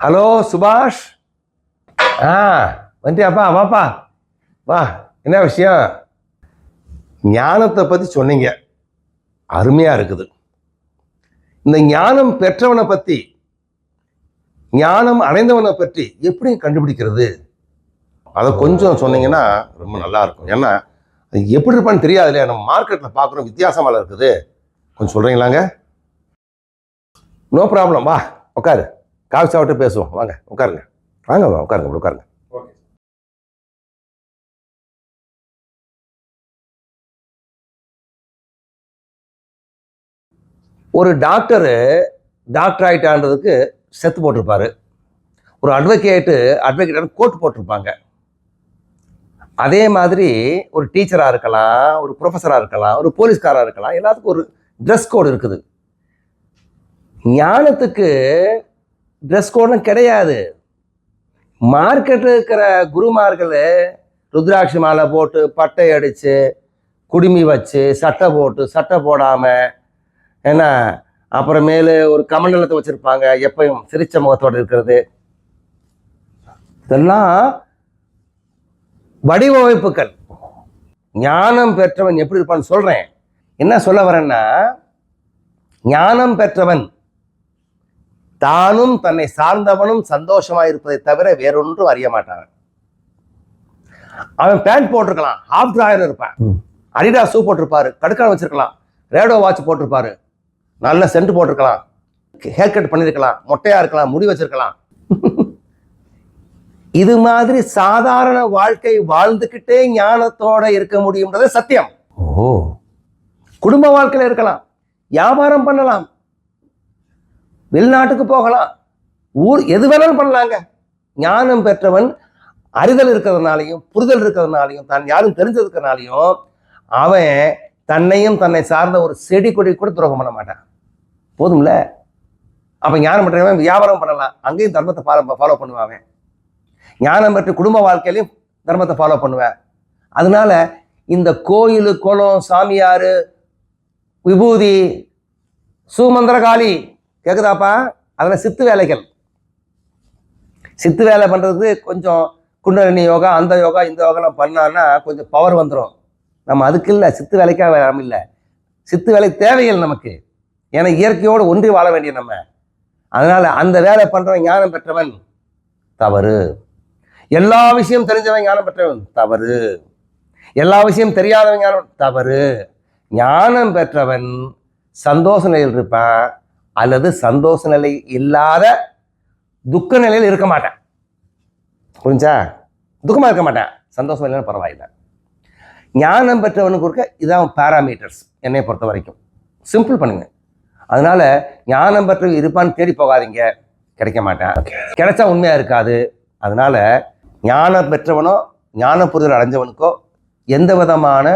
Hello சுபாஷ் ஆ வந்துட்டியாப்பா வாப்பா வா என்ன விஷயம் ஞானத்தை பற்றி சொன்னீங்க அருமையாக இருக்குது. இந்த ஞானம் பெற்றவனை பற்றி ஞானம் அடைந்தவனை பற்றி எப்படி கண்டுபிடிக்கிறது அதை கொஞ்சம் சொன்னீங்கன்னா ரொம்ப நல்லா இருக்கும் ஏன்னா அது எப்படி இருப்பான்னு தெரியாது இல்லையா நம்ம மார்க்கெட்டில் பார்க்குறோம் வித்தியாசமாக இருக்குது. கொஞ்சம் சொல்கிறீங்களாங்க நோ ப்ராப்ளம் வா உட்காரு காஃபி சாப்பிட்டு பேசுவோம். வாங்க உட்காருங்க. வாங்க உட்காருங்க உட்காருங்க. ஒரு டாக்டரு டாக்டர் ஆகிட்டான்றதுக்கு செத்து போட்டிருப்பாரு. ஒரு அட்வொகேட்டு அட்வொகேட் கோட் போட்டிருப்பாங்க. அதே மாதிரி ஒரு டீச்சராக இருக்கலாம் ஒரு ப்ரொஃபஸராக இருக்கலாம் ஒரு போலீஸ்காராக இருக்கலாம் எல்லாத்துக்கும் ஒரு ட்ரெஸ் கோடு இருக்குது. ஞானத்துக்கு ட்ரெஸ் கோடும் கிடையாது. மார்க்கெட்டில் இருக்கிற குருமார்கள் ருத்ராட்சி மாலை போட்டு பட்டை அடித்து குடுமி வச்சு சட்டை போட்டு சட்டை போடாமல் என்ன அப்புறமேலு ஒரு கமண்டலத்தை வச்சுருப்பாங்க எப்பயும் சிரிச்ச முகத்தோடு இருக்கிறது. இதெல்லாம் வடிவமைப்புகள். ஞானம் பெற்றவன் எப்படி இருப்பான்னு சொல்கிறேன் என்ன சொல்ல வரேன்னா ஞானம் பெற்றவன் தானும் தன்னை சார்ந்தவனும் சந்தோஷமா இருப்பதை தவிர வேறொன்றும் அறிய மாட்டான் அவன். பேண்ட் போட்டிருக்கலாம் ஹாஃப் டிராயர் இருப்பான். அடிடா ஷூ போட்டிருப்பாரு கடுக்கான வச்சிருக்கலாம் ரேடோ வாட்ச் போட்டிருப்பாரு நல்ல சென்ட் போட்டிருக்கலாம் ஹேர் கட் பண்ணியிருக்கலாம் மொட்டையா இருக்கலாம் முடி வச்சிருக்கலாம். இது மாதிரி சாதாரண வாழ்க்கை வாழ்ந்துக்கிட்டே ஞானத்தோட இருக்க முடியும்ன்றது சத்தியம். ஓ குடும்ப வாழ்க்கையில இருக்கலாம் வியாபாரம் பண்ணலாம் வெளிநாட்டுக்கு போகலாம். ஊர் எது வேணாலும் பண்ணலாங்க. ஞானம் பெற்றவன் அறிதல் இருக்கிறதுனாலையும் புரிதல் இருக்கிறதுனாலையும் தான் யாரும் தெரிஞ்சதுக்கிறனாலையும் அவன் தன்னையும் தன்னை சார்ந்த ஒரு செடி கொடி கூட துரோகம் பண்ண மாட்டான். போதும்ல? அப்போ ஞானம் பெற்றவன் வியாபாரம் பண்ணலாம். அங்கேயும் தர்மத்தை ஃபாலோ ஃபாலோ பண்ணுவான் அவன். ஞானம் பெற்ற குடும்ப வாழ்க்கையிலையும் தர்மத்தை ஃபாலோ பண்ணுவேன். அதனால இந்த கோயில் குளம் சாமியார் விபூதி சுமந்திரகாளி கேட்குதாப்பா அதில் சித்து வேலைகள். சித்து வேலை பண்ணுறது கொஞ்சம் குண்டலினி யோகா அந்த யோகா இந்த யோகாலாம் பண்ணான்னா கொஞ்சம் பவர் வந்துடும் நம்ம அதுக்கு இல்லை சித்து வேலைக்காக வேலை இல்லை. சித்து வேலை தேவையில்லை நமக்கு. ஏன்னா இயற்கையோடு ஒன்றி வாழ வேண்டிய நம்ம. அதனால் அந்த வேலை பண்ணுறவன் ஞானம் பெற்றவன் தவறு. எல்லா விஷயம் தெரிஞ்சவன் ஞானம் பெற்றவன் தவறு. எல்லா விஷயம் தெரியாதவன் ஞானம் தவறு. ஞானம் பெற்றவன் சந்தோஷ நிலையில் இருப்பான். அல்லது சந்தோஷ நிலை இல்லாத துக்க நிலையில் இருக்க மாட்டேன். புரிஞ்சா? துக்கமாக இருக்க மாட்டேன். சந்தோஷம் இல்லைன்னு பரவாயில்லை. ஞானம் பெற்றவனுக்கு இருக்க இதான் பேராமீட்டர்ஸ் என்னை பொறுத்த வரைக்கும். சிம்பிள் பண்ணுங்க. அதனால் ஞானம் பெற்றவங்க இருப்பான்னு தேடி போகாதீங்க. கிடைக்க மாட்டேன். கிடைச்சா உண்மையாக இருக்காது. அதனால் ஞானம் பெற்றவனோ ஞான புரிதல் அடைஞ்சவனுக்கோ எந்த விதமான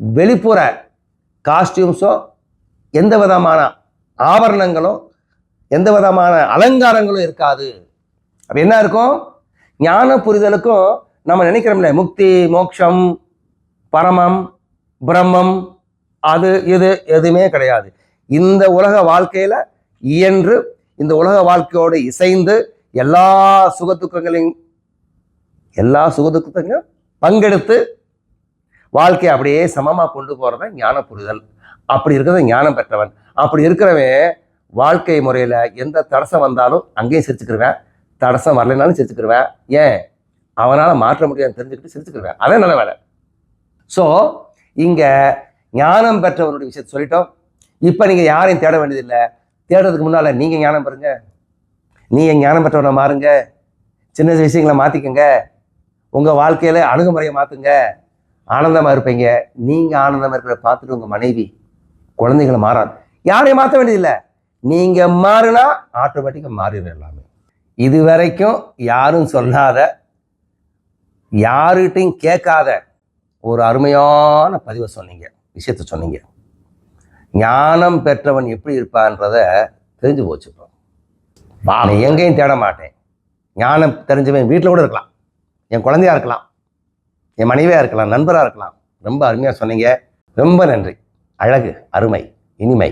வெளிப்புற காஸ்டியூம்ஸோ எந்த விதமான ஆபரணங்களும் எந்த விதமான அலங்காரங்களும் இருக்காது. அப்ப என்ன இருக்கும்? ஞான புரிதலுக்கும் நம்ம நினைக்கிறோம்ல முக்தி மோட்சம் பரமம் பிரம்மம் அது இது எதுவுமே கிடையாது. இந்த உலக வாழ்க்கையில் இயன்று இந்த உலக வாழ்க்கையோடு இசைந்து எல்லா சுகதுக்கங்களையும் எல்லா சுகதுக்கத்தையும் பங்கெடுத்து வாழ்க்கையை அப்படியே சமமாக கொண்டு போகிறத ஞான புரிதல். அப்படி இருக்கிறத ஞானம் பெற்றவன். அப்படி இருக்கிறவன் வாழ்க்கை முறையில் எந்த தடசம் வந்தாலும் அங்கேயும் சிரிச்சுக்கிருவேன். தடசம் வரலைனாலும் சிரிச்சுக்கிருவேன். ஏன்? அவனால் மாற்ற முடியாதுன்னு தெரிஞ்சுக்கிட்டு சிரிச்சுக்கிருவேன். அதே நல்ல வேலை. ஸோ இங்கே ஞானம் பெற்றவருடைய விஷயத்தை சொல்லிட்டோம். இப்போ நீங்கள் யாரையும் தேட வேண்டியதில்லை. தேடுறதுக்கு முன்னால் நீங்கள் ஞானம் பெறுங்க. நீங்கள் ஞானம் பெற்றவனை மாறுங்க. சின்ன சின்ன விஷயங்களை மாற்றிக்கங்க உங்கள் வாழ்க்கையில் அணுகுமுறையை மாற்றுங்க ஆனந்தமாக இருப்பீங்க. நீங்கள் ஆனந்தமாக இருக்கிறத பார்த்துட்டு உங்கள் மனைவி குழந்தைகளை மாறாது. யாரையும் மாற்ற வேண்டியதில்லை. நீங்கள் மாறினா ஆட்டோமேட்டிக்காக மாறிடும் எல்லாமே. இது வரைக்கும் யாரும் சொல்லாத யாருகிட்டையும் கேட்காத ஒரு அருமையான பதிவை சொன்னீங்க விஷயத்த சொன்னீங்க. ஞானம் பெற்றவன் எப்படி இருப்பான்றத தெரிஞ்சு போச்சு இப்போ. நான் எங்கேயும் தேட மாட்டேன். ஞானம் தெரிஞ்சவன் வீட்டில் கூட இருக்கலாம். என் குழந்தையா இருக்கலாம். என் மனைவியாக இருக்கலாம். நண்பராக இருக்கலாம். ரொம்ப அருமையாக சொன்னீங்க. ரொம்ப நன்றி. அழகு அருமை இனிமை.